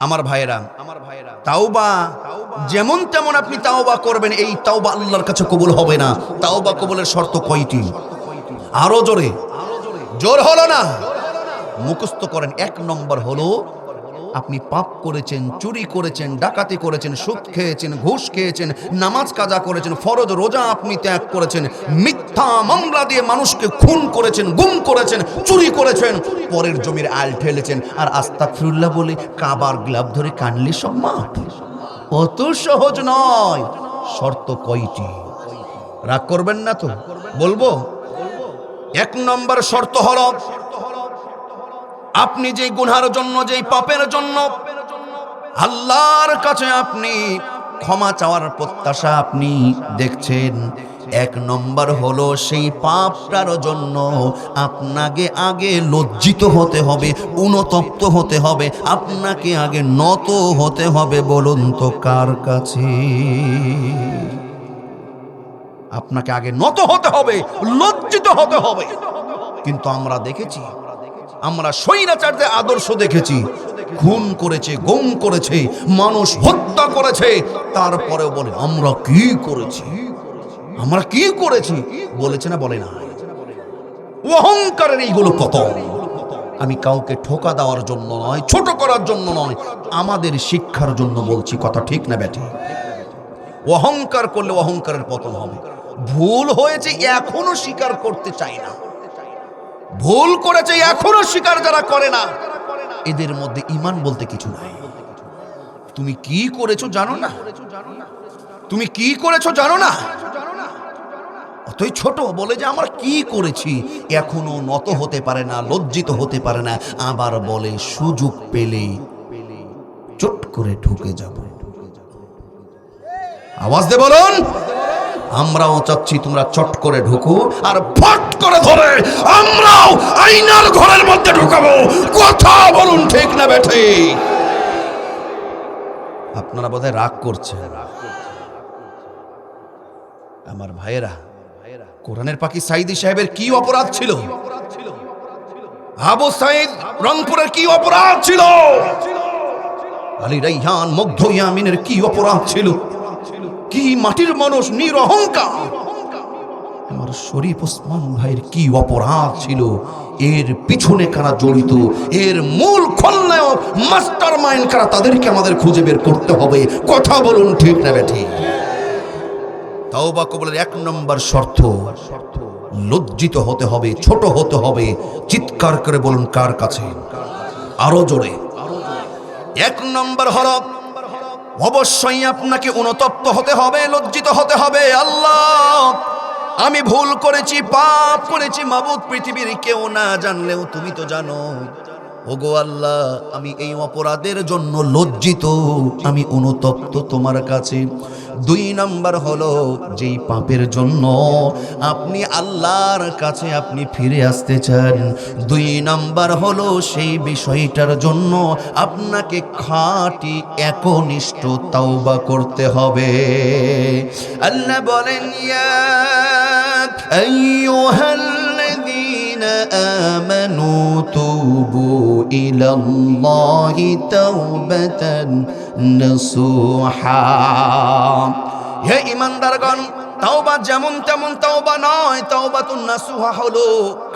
আমার ভাইয়েরা আমার ভাইয়েরা তাওবা যেমন তেমন আপনি তাওবা করবেন, এই তাওবা আল্লাহর কাছে কবুল হবে না। তাওবা কবুলের শর্ত কয়টি? আরও জোরে। জোর হলো না? মুখস্থ করেন, এক নম্বর হলো আপনি পাপ করেছেন, চুরি করেছেন, ডাকাতি করেছেন, সুদ খেয়েছেন, ঘুষ খেয়েছেন, নামাজ কাজা করেছেন, ফরজ রোজা আপনি ত্যাগ করেছেন, মিথ্যা মামলা দিয়ে মানুষকে খুন করেছেন, গুম করেছেন, চুরি করেছেন, পরের জমির আল ঠেলেছেন। আর আস্তাক ফিরুল্লাহ বলে, কাবার গ্লাভ ধরে কানলে সব মাঠ। অত সহজ নয়। শর্ত কয়টি? রাগ করবেন না তো? বলব? এক নম্বর শর্ত হলো আপনি যেই গুনহার জন্য, যেই পাপের জন্য, আল্লাহর কাছে আপনি ক্ষমা চাওয়ার প্রত্যাশা আপনি দেখছেন। এক নম্বর হলো সেই পাপটার জন্য আপনাকে আগে লজ্জিত হতে হবে উনতপ্ত হতে হবে, আপনাকে আগে নত হতে হবে। বলুন তো, কার কাছে? আপনাকে আগে নত হতে হবে, লজ্জিত হতে হবে। কিন্তু আমরা দেখেছি আমরা স্বৈরাচারদের আদর্শ দেখেছি। খুন করেছে, গম করেছে, মানুষ হত্যা করেছে। তারপরেও বলে, আমরা কি করেছি? আমরা কি করেছি? বলেছে না, বলে না অহংকারের এইগুলো কত আমি কাউকে ঠোকা দেওয়ার জন্য নয়, ছোট করার জন্য নয়, আমাদের শিক্ষার জন্য বলছি, কথা ঠিক না ব্যাটি অহংকার করলে অহংকারের পতন হবে। ভুল হয়েছে, এখনও স্বীকার করতে চাই না। ভুল করেছে, এখনও স্বীকার যারা করে না। এদের মধ্যে ইমান বলতে কিছু নাই। তুমি কি করেছ জানো না? তুমি কি করেছ জানো না? অতই ছোট, বলে যে আমরা কি করেছি, এখনও নত হতে পারে না, লজ্জিত হতে পারে না, আবার বলে সুযোগ পেলে চট করে ঢুকে যাব। আওয়াজ দে বলুন। আমরাও চাচ্ছি তোমরা চট করে ঢুকো আর ফট করে ধরে। আমরাও আইনার ঘরের মধ্যে ঢুকাবো। কথা বলুন ঠিক না বেঠে। আপনারা বোধহয় রাগ করছেন। আমার ভাইয়েরা, কোরআনের পাখি সাইদি সাহেবের কি অপরাধ ছিল? আবু সাইদ রংপুরের কি অপরাধ ছিল? আলী রাইহান মুগ্ধ ইয়ামিনের কি অপরাধ ছিল? কি মাটির মানুষ নিরহংকার আমার শরীফ ওসমান ভাইয়ের কি অপরাধ ছিল? এর পিছনে কারা জড়িত? এর মূল খলনায়ক মাস্টার মাইন্ড কারা, তাদেরকে আমাদের খুঁজে বের করতে হবে। কথা বলুন ঠিক না বেঠি তাওবা কবলের এক নম্বর শর্ত, লজ্জিত হতে হবে, ছোট হতে হবে। চিৎকার করে বলুন কার কাছে? আরও জোরে। এক নম্বর হলো অবশ্যই আপনাকে অনুতপ্ত হতে হবে, লজ্জিত হতে হবে। আল্লাহ, আমি ভুল করেছি, পাপ করেছি, মাবুদ পৃথিবীর কেউ না জানলেও তুমি তো জানো ওগো আল্লাহ, আমি এই অপরাধের জন্য লজ্জিত। আমি অনুতপ্ত তোমার কাছে। দুই নাম্বার হলো, যেই পাপের জন্য আপনি আল্লাহর কাছে আপনি ফিরে আসতে চান, দুই নাম্বার হলো সেই বিষয়টার জন্য আপনাকে খাঁটি একনিষ্ঠ তাওবা করতে হবে। আল্লাহ বলেন, ইয়া আইয়ুহাল্লাযীনা আমানু তুবু ইলাল্লাহি তাওবাতান নাসুহা হে ইমানদারগণ, তাওবা যেমন তেমন তাওবা নয় তাওবা তো নাসুহা হলো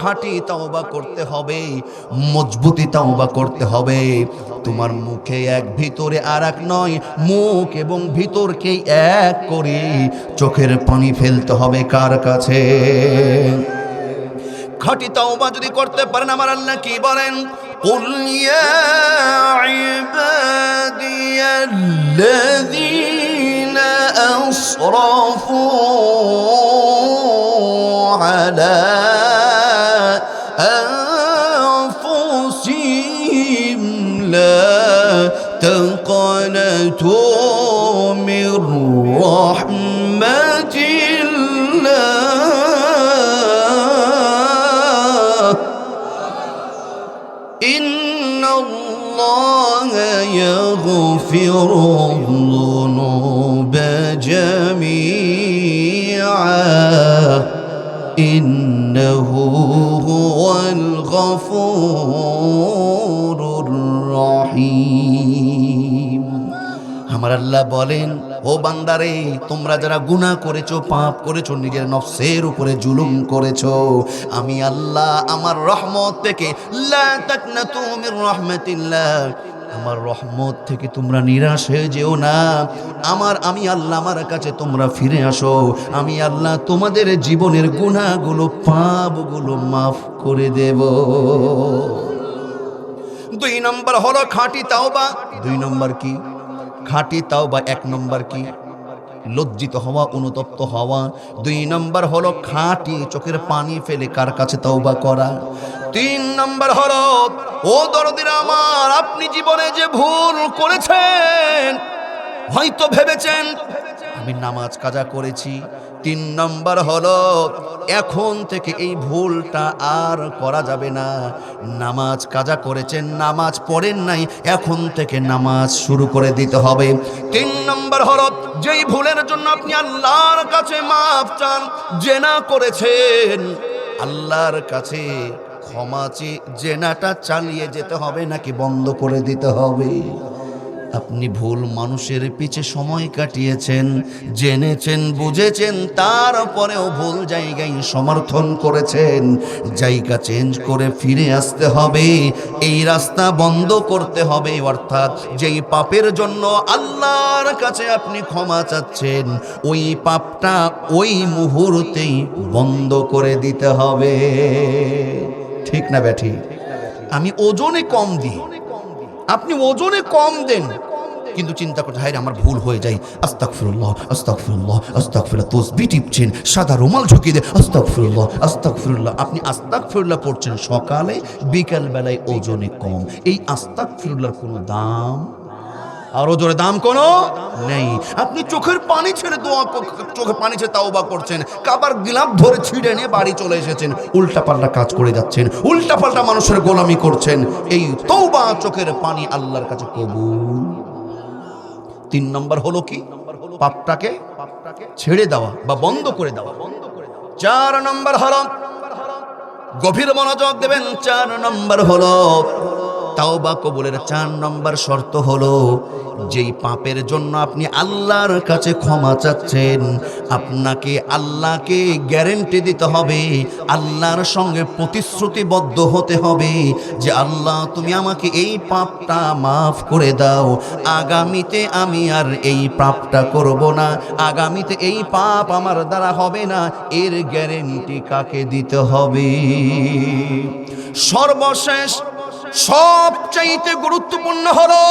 খাঁটি তাওবা করতে হবে, মজবুতি তাওবা করতে হবে। তোমার মুখে এক, ভিতরে আর এক নয়, মুখ এবং ভিতরকেই এক করে চোখের পানি ফেলতে হবে কার কাছে? খাঁটি তাওবা যদি করতে পারেন, আমার আল্লাহ কি বলেন? قل يا عبادي الذين أسرفوا على أنفسهم لا تقنطوا من رحمة يغفر الذنوب جميعا إنه هو الغفور الرحيم আমার আল্লাহ বলেন ও বান্দারে তোমরা যারা গুনাহ করেছো পাপ করেছো নিজের নফসের উপরে জুলুম করেছো আমি আল্লাহ আমার রহমত থেকে লা তাকনাতু মির রাহমাতিল্লাহ আমার রহমত থেকে তোমরা নিরাশ হয়ে যেও না। আমার, আমি আল্লাহ আমার কাছে তোমরা ফিরে আসো। আমি আল্লাহ তোমাদের জীবনের গুণাগুলো পাপগুলো মাফ করে দেব। দুই নম্বর হলো খাঁটি তাওবা। দুই নম্বর কি? খাঁটি তাওবা এক নম্বর কি? লজ্জিত হওয়া, অনুতপ্ত হওয়া। দুই নম্বর হলো খাঁটি চোখের পানি ফেলে কার কাছে তওবা করা? তিন নম্বর হলো ও দরদির আমার, আপনি জীবনে যে ভুল করেছেন, হয়তো ভেবেছেন, আমি নামাজ কাজা করেছি। তিন নম্বর হলো এখন থেকে এই ভুলটা আর করা যাবে না। নামাজ কাজা করেছেন, নামাজ পড়েন নাই, এখন থেকে নামাজ শুরু করে দিতে হবে। তিন নম্বর হলো যেই ভুলের জন্য আপনি আল্লাহর কাছে মাফ চান, জেনা করেছেন, আল্লাহর কাছে ক্ষমা চেয়ে জেনাটা চালিয়ে যেতে হবে নাকি বন্ধ করে দিতে হবে? আপনি ভুল মানুষের পিছে সময় কাটিয়েছেন, জেনেছেন, বুঝেছেন তারপরেও ভুল জায়গায় সমর্থন করেছেন। জায়গা চেঞ্জ করে ফিরে আসতে হবে, এই রাস্তা বন্ধ করতে হবে, অর্থাৎ যেই পাপের জন্য আল্লাহর কাছে আপনি ক্ষমা চাচ্ছেন, ওই পাপটা ওই মুহূর্তেই বন্ধ করে দিতে হবে। ঠিক না ব্যাঠি? আমি ওজনে কম দিই। আপনি ওজনে কম দেন। কিন্তু চিন্তা করতে, হায় আমার ভুল হয়ে যায়। আস্তাকফিরুল্লাহ আস্তাকফিরুল্লাহ আস্তাকফিরুল্লাহ তোস আস্তাক ফিরুল্লাহ তসবি টিপছেন, সাদা রুমাল ঝুঁকিয়ে দেয় আস্তাকফিরুল্লাহ আস্তাকফিরুল্লাহ আস্তাক ফিরুল্লাহ আপনি আস্তাকফিরুল্লাহ পড়ছেন সকালে, বিকালবেলায় ওজনে কম। এই আস্তাকফিরুল্লাহর কোনো দাম আর ওজনে দাম কোনো নেই। আপনি চোখের পানি ছেড়ে দোয়া ক- চোখে পানি ছেড়ে তাও বা করছেন। কাবার গিলাপ ধরে ছিঁড়ে নিয়ে বাড়ি চলে এসেছেন। উল্টা পাল্টা কাজ করে যাচ্ছেন। উল্টা পাল্টা মানুষের গোলামি করছেন। এই তৌবা চোখের পানি আল্লাহর কাছে কবুল। তিন নম্বর হলো কি? পাপটাকে ছেড়ে দেওয়া বা বন্ধ করে দেওয়া। চার নম্বর হলো গভীর মনোযোগ দেবেন। চার নম্বর হলো তাওবা কবুলের চার নম্বর শর্ত হলো, যেই পাপের জন্য আপনি আল্লাহর কাছে ক্ষমা চাচ্ছেন, আপনাকে আল্লাহকে গ্যারেন্টি দিতে হবে, আল্লাহর সঙ্গে প্রতিশ্রুতিবদ্ধ হতে হবে যে, আল্লাহ, তুমি আমাকে এই পাপটা মাফ করে দাও। আগামীতে আমি আর এই পাপটা করব না। আগামীতে এই পাপ আমার দ্বারা হবে না। এর গ্যারেন্টি কাকে দিতে হবে? সর্বশেষ সবচাইতে গুরুত্বপূর্ণ হলো,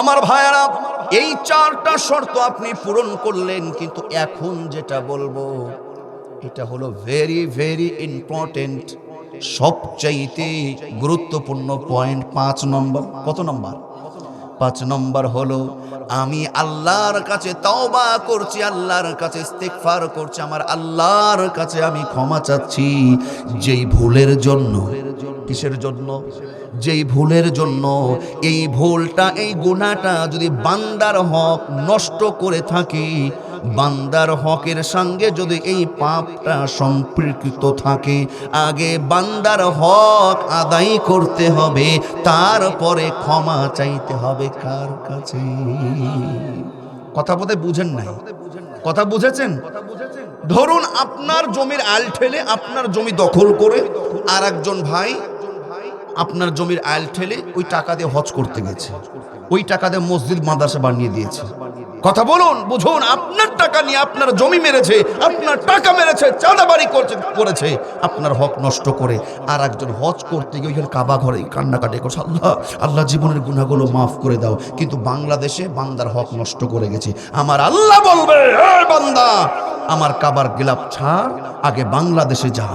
আমার ভাইয়ারা, এই চারটা শর্ত আপনি পূরণ করলেন, কিন্তু এখন যেটা বলব, এটা হলো ভেরি ভেরি ইম্পর্টেন্ট সবচাইতে গুরুত্বপূর্ণ পয়েন্ট পাঁচ নম্বর। কত নম্বর? পাঁচ নম্বর হলো, আমি আল্লাহর কাছে তওবা করছি, আল্লাহর কাছে ইস্তেগফার করছি, আমার আল্লাহর কাছে আমি ক্ষমা চাচ্ছি, যেই ভুলের জন্য কিসের জন্য? যেই ভুলের জন্য। এই ভুলটা, এই গুণাটা যদি বান্দার হক নষ্ট করে থাকি, বান্দার হকের সঙ্গে যদি এই পাপটা সম্পর্কিত থাকে, আগে বান্দার হক আদায় করতে হবে, তারপরে ক্ষমা চাইতে হবে কার কাছে? কথা বলতে বুঝেন নাই। কথা বুঝেছেন? ধরুন আপনার জমির আল ঠেলে আপনার জমি দখল করে আর একজন ভাই আপনার জমির আল ঠেলে ওই টাকা দিয়ে হজ করতে গেছে। ওই টাকা দিয়ে মসজিদ, মাদ্রাসা বানিয়ে দিয়েছে। কথা বলুন, বুঝুন, আপনার টাকা নিয়ে আপনার জমি মেরেছে, আপনার টাকা মেরেছে, চাঁদাবাড়ি করছে, করেছে। আপনার হক নষ্ট করে আর একজন হজ করতে গিয়ে ওইখানে কাবা ঘরে কান্নাকাটি করছে, আল্লাহ আল্লাহ জীবনের গুণাগুলো মাফ করে দাও, কিন্তু বাংলাদেশে বান্দার হক নষ্ট করে গেছে। আমার আল্লাহ বলবে বান্দা, আমার কাবার গিলাপ ছাড়, আগে বাংলাদেশে যা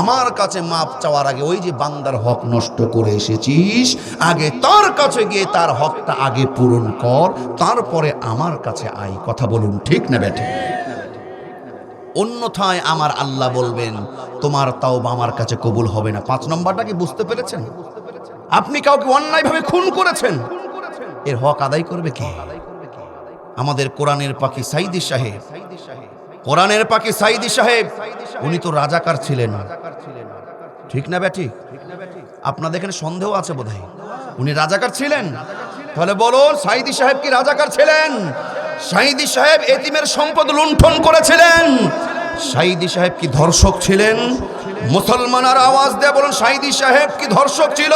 আমার কাছে মাপ চাওয়ার আগে ওই যে বান্দার হক নষ্ট করে এসেছিস, আগে তার কাছে গিয়ে তার হকটা আগে পূরণ কর, তারপরে আমার কাছে আই কথা বলুন, ঠিক না বেঠে অন্যথায় আমার আল্লাহ বলবেন, তোমার তাও আমার কাছে কবুল হবে না। পাঁচ নম্বরটা কি বুঝতে পেরেছেন? আপনি কাউকে অন্যায়ভাবে খুন করেছেন? এর হক আদায় করবে কে? আমাদের কোরআনের পাখি সাইদি সাহেব। কোরআনের পাখি সাইদি সাহেব উনি তো রাজাকার ছিলেন। ঠিক না ব্যাটি? আপনাদের এখানে সন্দেহ আছে বোধহয়। উনি রাজাকার ছিলেন। তাহলে বলুন সাইদি সাহেব কি রাজাকার ছিলেন? সাইদি সাহেব এতিমের সম্পদ লুণ্ঠন করেছিলেন। সাইদি সাহেব কি ধর্ষক ছিলেন? মুসলমানের আওয়াজ দেয়া বলুন সাইদি সাহেব কি ধর্ষক ছিল?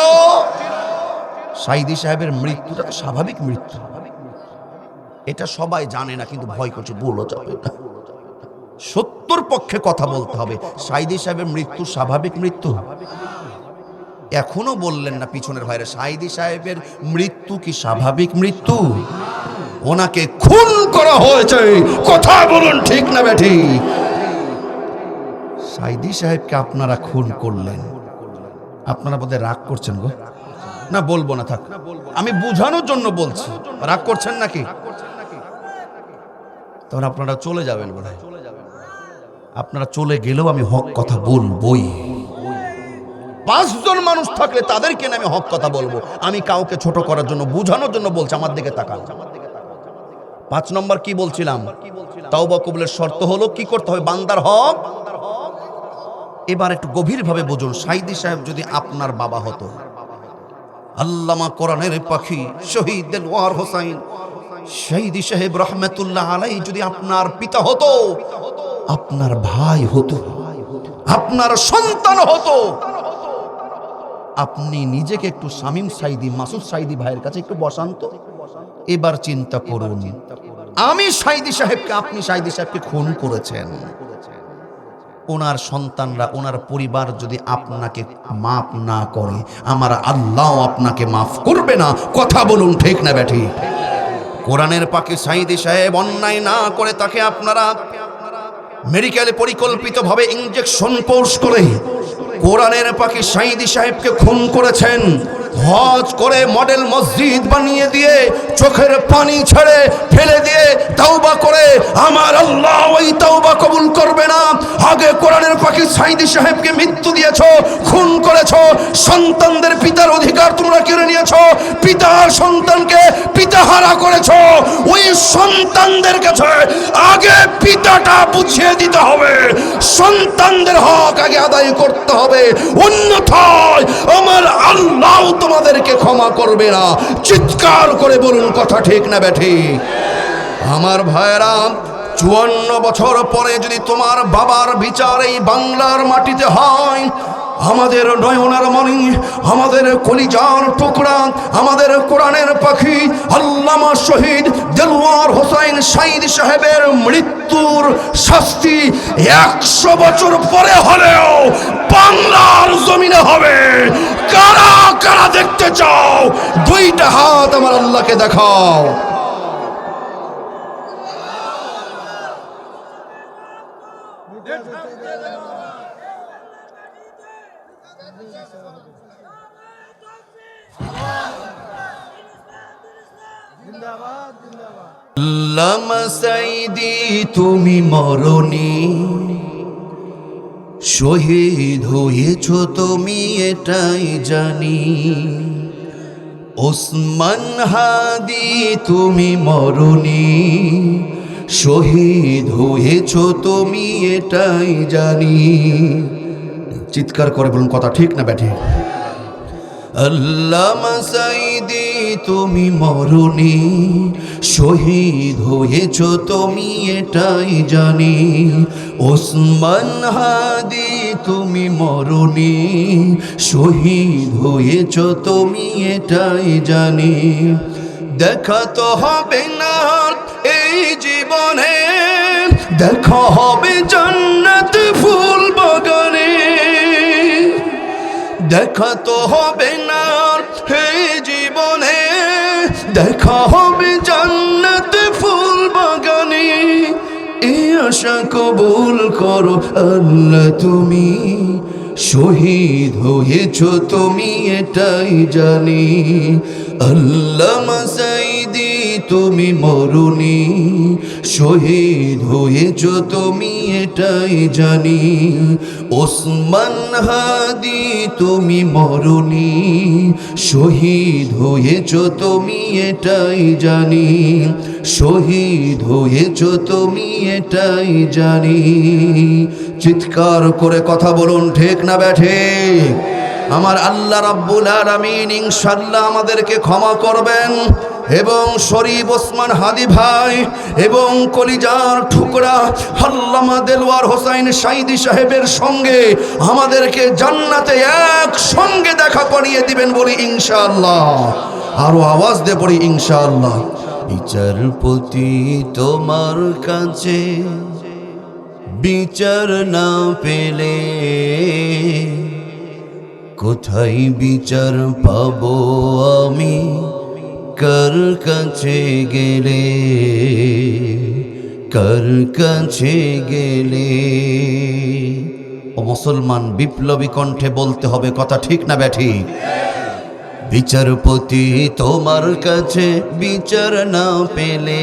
সাইদি সাহেবের মৃত্যুটা তো স্বাভাবিক মৃত্যু। এটা সবাই জানে না, কিন্তু ভয় করছে বলো যাবে না সত্তর পক্ষে কথা বলতে হবে। সাইদি সাহেবের মৃত্যু স্বাভাবিক মৃত্যু। এখনও বললেন না পিছনের ভাইরা সাইদি সাহেবের মৃত্যু কি স্বাভাবিক মৃত্যু? ওনাকে খুন করা হয়েছে। কথা বলুন ঠিক না বেঠি সাইদি সাহেবকে আপনারা খুন করলেন। আপনারা বোধহয় রাগ করছেন গো। না, বলব না, থাক। আমি বুঝানোর জন্য বলছি। রাগ করছেন নাকি? তখন আপনারা চলে যাবেন বোধ আপনারা চলে গেলেও আমি হক কথা বলবই। পাঁচজন মানুষ থাকলে তাদেরকে আমি হক কথা বলব। আমি কাউকে ছোট করার জন্য, বোঝানোর জন্য বলছি, আমার দিকে তাকান। পাঁচ নম্বর কি বলছিলাম? তাওবা কবুলের শর্ত হলো, কি করতে হবে? বান্দার হক। এবার একটু গভীরভাবে বুঝুন, সাইদি সাহেব যদি আপনার বাবা হতো। আল্লামা কোরআনের পাখি, শহীদ দেলওয়ার হোসাইন শহীদ সাহেব রহমতুল্লাহ আলাই যদি আপনার পিতা হতো আপনার ভাই হতো, আপনার সন্তান হতো। আপনি নিজেকে একটু শামীম সাইদি, মাসুদ সাইদি ভাইয়ের কাছে একটু বসান তো। এবার চিন্তা করুন, আমি সাইদি সাহেবকে, আপনি সাইদি সাহেবকে খুন করেছেন। ওনার সন্তানরা, ওনার পরিবার যদি আপনাকে মাফ না করে, আমার আল্লাহ আপনাকে মাফ করবে না। কথা বলুন, ঠিক না, ব্যাঠি? কোরআনের পাকে সাইদি সাহেব অন্যায় না করে তাকে আপনারা মেডিকেলে পরিকল্পিতভাবে ইঞ্জেকশন পোর্স করে। কোরআনের পাখি সাইদি সাহেবকে খুন করেছেন। হজ করে মডেল মসজিদ বানিয়ে দিয়ে চোখের পানি ছেড়ে ফেলে দিয়ে তাওবা করে, আমার আল্লাহ ওই তাওবা কবুল করবে না। আগে কোরআনের পাখি সাইদি সাহেবকে মৃত্যু দিয়েছ, খুন করেছ, সন্তানদের পিতার অধিকার তোমরা কেড়ে নিয়েছো, পিতার সন্তানকে পিতাহারা করেছ, ওই সন্তানদের কাছে আগে পিতাটা বুঝিয়ে দিতে হবে। সন্তানদের হক আগে আদায় করতে হবে। অন্যথায় আমার আল্লাহ তোমাদেরকে ক্ষমা করবে না। চিৎকার করে বলুন, কথা ঠিক না, ব্যাঠি? আমার ভাইরা চুয়ান্ন বছর পরে যদি তোমার বাবার বিচার এই বাংলার মাটিতে হয় আমাদের নয়নার মণি, আমাদের কলিজার টুকরা, আমাদের কোরআনের পাখি, আল্লামা শহীদ দেলওয়ার হোসাইন সাইদ সাহেবের মৃত্যুর শাস্তি একশো বছর পরে হলেও বাংলার জমিনে হবে। কারা কারা দেখতে চাও? দুইটা হাত আমার আল্লাহকে দেখাও। তুমি মরনি শহীদ হয়েছ তুমি, এটাই জানি। ওসমান হাদি, তুমি মরনি শহীদ হয়েছ তুমি, এটাই জানি। চিৎকার করে বলুন, কথা ঠিক না ব্যাঠে? সাইদি, তুমি মরনি, শহীদ হয়েছ তুমি এটাই জানি। ওসমান হাদি, তুমি মরনি, শহীদ হয়েছ তুমি এটাই জানি। দেখা তো হবে না এই জীবনে, দেখা হবে জান্নাত ফুল দেখা তো হবে না হে জীবনে। দেখা হবে জান্নাত ফুল বাগানে। এ আশা কবুল করো আল্লাহ তুমি। শহীদ হয়েছ তুমি এটাই জানি। আল্লাহ মাসাইদি তুমি মরুনি। শহীদ হয়েছ তুমি এটাই জানি। ওসমান হাদি, তুমি মরুনি শহীদ হয়েছ তুমি এটাই জানি, শহীদ হয়েছ তুমি এটাই জানি। চিৎকার করে কথা বলুন, ঠিক না ব্যাঠে? আমার আল্লাহ রাব্বুল আলামিন ইনশাআল্লাহ আমাদেরকে ক্ষমা করবেন। এবং শরীফ ওসমান হাদি ভাই এবং কলিজার ঠুকরা হাল্লামা দেলওয়ার হোসাইন সাইদি সাহেবের সঙ্গে আমাদেরকে জান্নাতে এক সঙ্গে দেখা করিয়ে দিবেন বলি ইনশাআল্লাহ। আরও আওয়াজ দে পড়ি ইনশাআল্লাহ। বিচারপতি তোমার কাছে বিচার না পেলে কোথায় বিচার পাবো আমি? কার কাছে গেলে কর কাছে গেলে ও মুসলমান বিপ্লবী কণ্ঠে বলতে হবে কথা ঠিক না ব্যাঠি? বিচারপতি তোমার কাছে বিচার না পেলে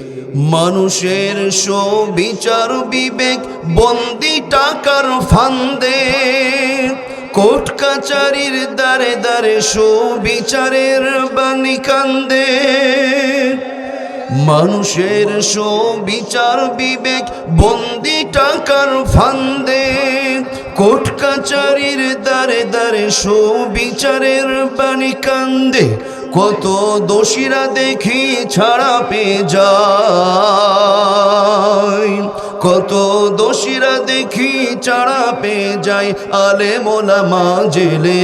মানুষের বিচার বিবেক, বন্দি টাকার ফান্দে। কোর্ট কাচারির দ্বারে দ্বারে বিচারের বাণী কান্দে। মানুষের বিচার বিবেক, বন্দি টাকার ফান্দে। কোর্ট কাচারির দ্বারে দ্বারে বিচারের বাণী কান্দে। কত দোষীরা দেখি ছাড়া পেয়ে যায়। কত দোষীরা দেখি ছাড়া পেয়ে যায়। আলে মোলামা জেলে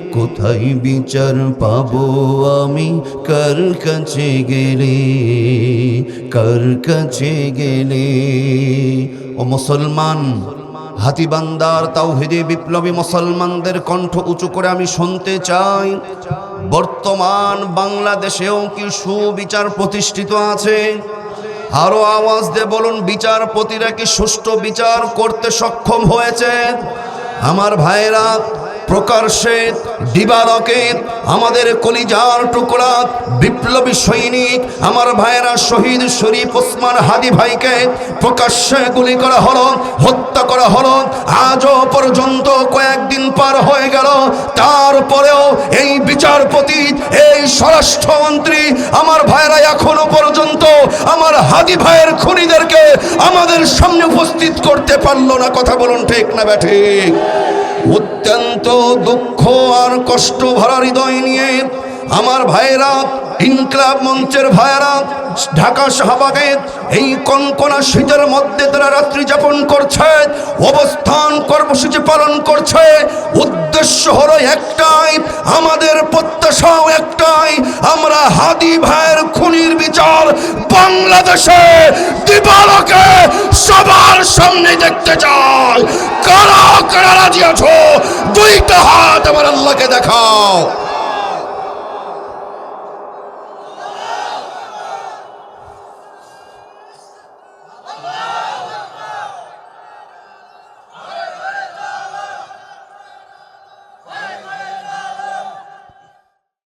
কোথায় বিচার পাবো আমি? কার কাছে গেলে? কার কাছে গেলে? ও মুসলমান হাতিবান্দার তাওহিদে বিপ্লবী মুসলমানদের কণ্ঠ উঁচু করে আমি শুনতে চাই। বর্তমান বাংলাদেশেও কি সুবিচার প্রতিষ্ঠিত আছে? আরও আওয়াজ দিয়ে বলুন, বিচারপতিরা কি সুষ্ঠু বিচার করতে সক্ষম হয়েছে? আমার ভাইরা প্রকাশ্যে দিবালকে আমাদের কলিজার টুকরা বিপ্লবী সৈনিক, আমার ভাইয়েরা শহীদ শরীফ ওসমান হাদি ভাইকে প্রকাশ্যে গুলি করা হলো, হত্যা করা হলো। আজও পর্যন্ত কয়েকদিন পার হয়ে গেল। তারপরেও এই বিচারপতি, এই স্বরাষ্ট্রমন্ত্রী আমার ভাইয়েরা এখনও পর্যন্ত আমার হাদি ভাইয়ের খুনিদেরকে আমাদের সামনে উপস্থিত করতে পারল না। কথা বলুন ঠিক না ব্যাঠিক? অত্যন্ত দুঃখ আর কষ্ট ভরা হৃদয় নিয়ে আমার ভাইয়েরা, ইনকলাব মঞ্চের ভাইয়েরা, ঢাকা শাহবাগে এই কনকনা শীতের মধ্যে তারা রাত্রি যাপন করছে, অবস্থান কর্মসূচি পালন করছে। উদ্দেশ্য হলো একটাই, আমাদের প্রত্যাশাও একটাই, আমরা হাদি ভাইয়ের খুনির বিচার বাংলাদেশে দিবালকে সবার সামনে দেখতে চাই। কারা কারা রাজি আছো? দুইটা হাত আমার আল্লাহকে দেখাও।